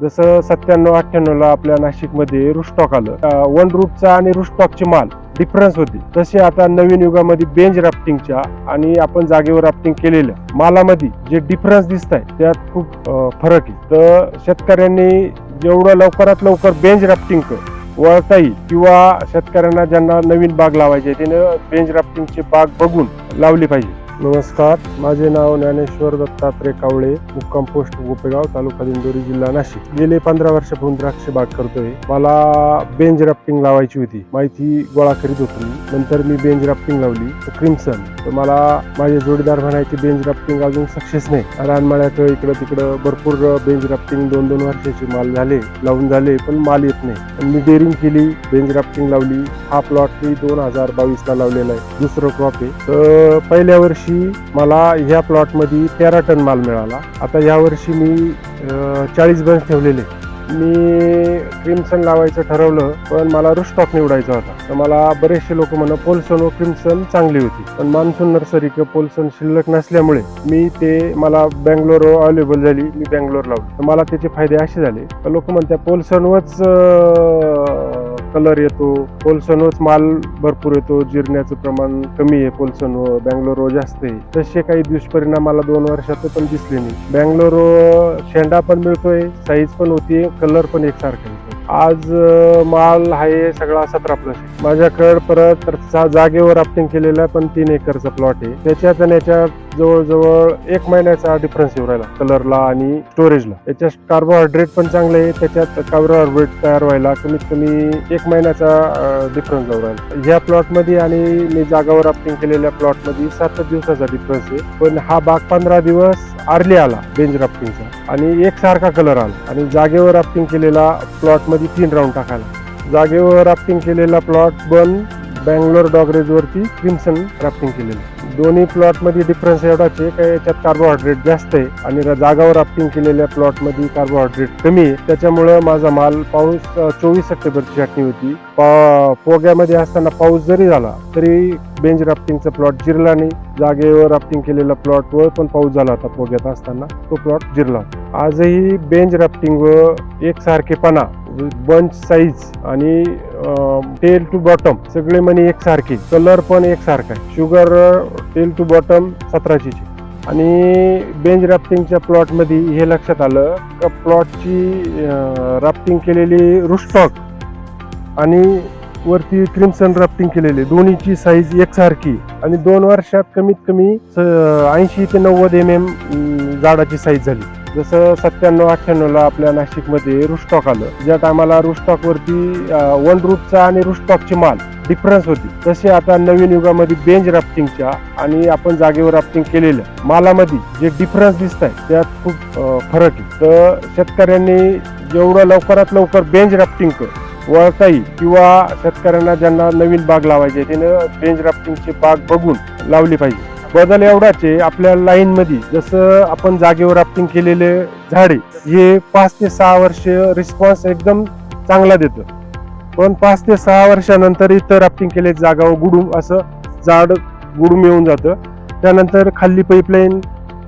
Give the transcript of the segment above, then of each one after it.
जसं सत्त्याण्णव अठ्ठ्याण्णवला आपल्या नाशिकमध्ये रुस्टॉक आलं. वन रूटचा आणि रुस्टॉकचे माल डिफरन्स होते. तसे आता नवीन युगामध्ये बेंच राफ्टिंगच्या आणि आपण जागेवर राफ्टिंग केलेल्या मालामध्ये जे डिफरन्स दिसत आहे त्यात खूप फरक आहे. तर शेतकऱ्यांनी जेवढं लवकरात लवकर बेंच राफ्टिंग वळता येईल किंवा शेतकऱ्यांना ज्यांना नवीन बाग लावायची आहे त्यानं बेंच राफ्टिंगची बाग बघून लावली पाहिजे. नमस्कार माझे नाव ज्ञानेश्वर दत्तात्रय कावळे मुक्काम पोस्ट गोपेगाव तालुका दिंडोरी जिल्हा नाशिक. गेले पंधरा वर्षापासून द्राक्ष बाग करतोय. मला बेंज राफ्टिंग लावायची होती. माहिती गोळा करीत होतो. मी नंतर मी बेंज राफ्टिंग लावली. क्रिम्सन. तर मला माझे जोडीदार म्हणायचे बेंज राफ्टिंग अजून सक्सेस नाही. रानमाळ्यात इकडं तिकडं भरपूर बेंज राफ्टिंग दोन दोन वर्षाचे माल झाले लावून झाले पण माल येत नाही. पण मी डेअरिंग केली बेंज राफ्टिंग लावली. हा प्लॉट मी दोन हजार बावीस ला लावलेला आहे. दुसरं क्रॉप आहे. तर पहिल्या वर्षी मला ह्या प्लॉटमध्ये तेरा टन माल मिळाला. आता या वर्षी मी चाळीस बंच ठेवलेले. मी क्रिमसन लावायचं ठरवलं पण मला रुस्टॉक निवडायचा होता. तर मला बरेचसे लोक म्हणा पोलसन व क्रिमसन चांगली होती. पण मान्सून नर्सरी किंवा पोलसन शिल्लक नसल्यामुळे मी ते मला बँगलोर अवेलेबल झाली मी बँगलोर लावली तर मला त्याचे फायदे असे झाले. लोक म्हणतात पोलसनवच कलर येतो पोल्सनवच माल भरपूर येतो जिरण्याचं प्रमाण कमी आहे पोल्सनवर बँगलोर जास्त आहे. तसे काही दुष्परिणाम मला दोन वर्षात पण दिसले नाही. बँगलोर शेंडा पण मिळतोय साईज पण होती कलर पण एकसारखा येतो आज माल आहे सगळा सतरा प्लस माझ्याकडे परत जा- जागेवर राफ्टिंग केलेला पण तीन एकरचा प्लॉट आहे. त्याच्यात आणि याच्यात जवळजवळ एक महिन्याचा डिफरन्स येऊ राहिला कलरला आणि स्टोरेजला त्याच्यात कार्बोहायड्रेट पण चांगले आहे त्याच्यात कार्बोहायड्रेट तयार व्हायला कमीत कमी एक महिन्याचा डिफरन्स जाऊ राहिला. ह्या प्लॉटमध्ये आणि मी जागावर राफ्टिंग केलेल्या प्लॉटमध्ये सात दिवसाचा डिफरन्स आहे. पण हा बाग पंधरा दिवस अर्ली आला बेंच राफ्टिंगचा आणि एकसारखा कलर आला. आणि जागेवर राफ्टिंग केलेला प्लॉटमध्ये तीन राऊंड टाकायला. जागेवर राफ्टिंग केलेला प्लॉट बन बँगलोर डॉगरेज वरती क्रिम्सन राफ्टिंग केलेली दोन्ही प्लॉटमध्ये डिफरन्स एवढाच आहे का याच्यात कार्बोहायड्रेट जास्त आहे आणि जागावर राफ्टिंग केलेल्या प्लॉटमध्ये कार्बोहायड्रेट कमी आहे. त्याच्यामुळं माझा माल पाऊस चोवीस सप्टेंबरची छाटणी होती. पा- पोग्यामध्ये असताना पाऊस जरी झाला तरी बेंच राफ्टिंगचा प्लॉट जिरला नाही. जागेवर राफ्टिंग केलेल्या प्लॉटवर पण पाऊस झाला होता पोग्यात असताना. तो प्लॉट जिरला आजही बेंच राफ्टिंग व एकसारखेपणा बंच साईज आणि टेल टू बॉटम सगळे मनी एकसारखे. कलर पण एकसारखा आहे. शुगर टेल टू बॉटम सतराची आणि बेंच राफ्टिंगच्या प्लॉटमध्ये हे लक्षात आलं का प्लॉटची राफ्टिंग केलेली रुस्टॉक आणि वरती क्रिम्सन राफ्टिंग केलेली. दोन्हीची साईज एकसारखी. आणि दोन वर्षात कमीत कमी ऐंशी ते नव्वद एम एम झाडाची साईज झाली. जसं सत्त्याण्णव अठ्ठ्याण्णवला आपल्या नाशिकमध्ये रुस्टॉक आलं. ज्या टायमाला रुस्टॉकवरती वन रूटचा आणि रुस्टॉकची माल डिफरन्स होती. तसे आता नवीन युगामध्ये बेंच राफ्टिंगच्या आणि आपण जागेवर राफ्टिंग केलेलं मालामध्ये जे डिफरन्स दिसत आहे त्यात खूप फरक आहे. तर शेतकऱ्यांनी जेवढं लवकरात लवकर बेंच राफ्टिंग वळता येईल किंवा शेतकऱ्यांना ज्यांना नवीन बाग लावायची आहे त्यानं बेंच राफ्टिंगची बाग बघून लावली पाहिजे. बदल एवढाच आहे आपल्या लाईन मध्ये जसं आपण जागेवर राफ्टिंग केलेले झाडे हे पाच ते सहा वर्ष रिस्पॉन्स एकदम चांगला देतं. पण पाच ते सहा वर्षानंतर इथं राफ्टिंग केले जागावर गुडूम असं झाड गुडूम येऊन जातं. त्यानंतर खाल्ली पाईपलाईन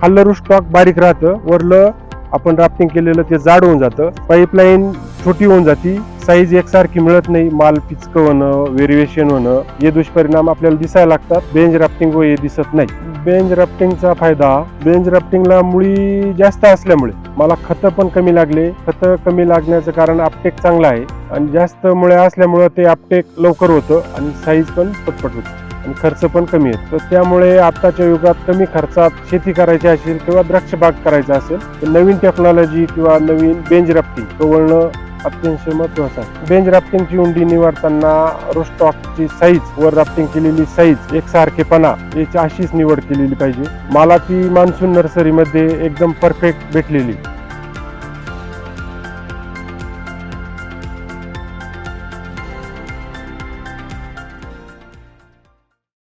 खाल्लरू स्टॉक बारीक राहतं. वरलं आपण राफ्टिंग केलेलं ते जाड होऊन जातं. पाईपलाईन छोटी होऊन जाती. साईज एकसारखी मिळत नाही माल पिचकं होणं व्हेरिएशन होणं हे दुष्परिणाम आपल्याला दिसायला लागतात. बेंच राफ्टिंग हे दिसत नाही. बेंच राफ्टिंगचा फायदा बेंच राफ्टिंगला मुळी जास्त असल्यामुळे मला खतं पण कमी लागले. खतं कमी लागण्याचं कारण आपटेक चांगलं आहे आणि जास्त मुळे असल्यामुळं ते आपटेक लवकर होतं आणि साईज पण पटपट होतं आणि खर्च पण कमी आहे. तर त्यामुळे आत्ताच्या युगात कमी खर्चात शेती करायची असेल किंवा द्राक्ष बाग करायचा असेल तर नवीन टेक्नॉलॉजी किंवा नवीन बेंच राफ्टिंग वळणं अत्यंत महत्वाचं आहे. बेंच राफ्टिंगची उंडी निवडताना रोस्टॉकची साईज वर राफ्टिंग केलेली साईज एकसारखेपणा याची अशीच निवड केलेली पाहिजे. मला ती मान्सून नर्सरीमध्ये एकदम परफेक्ट भेटलेली.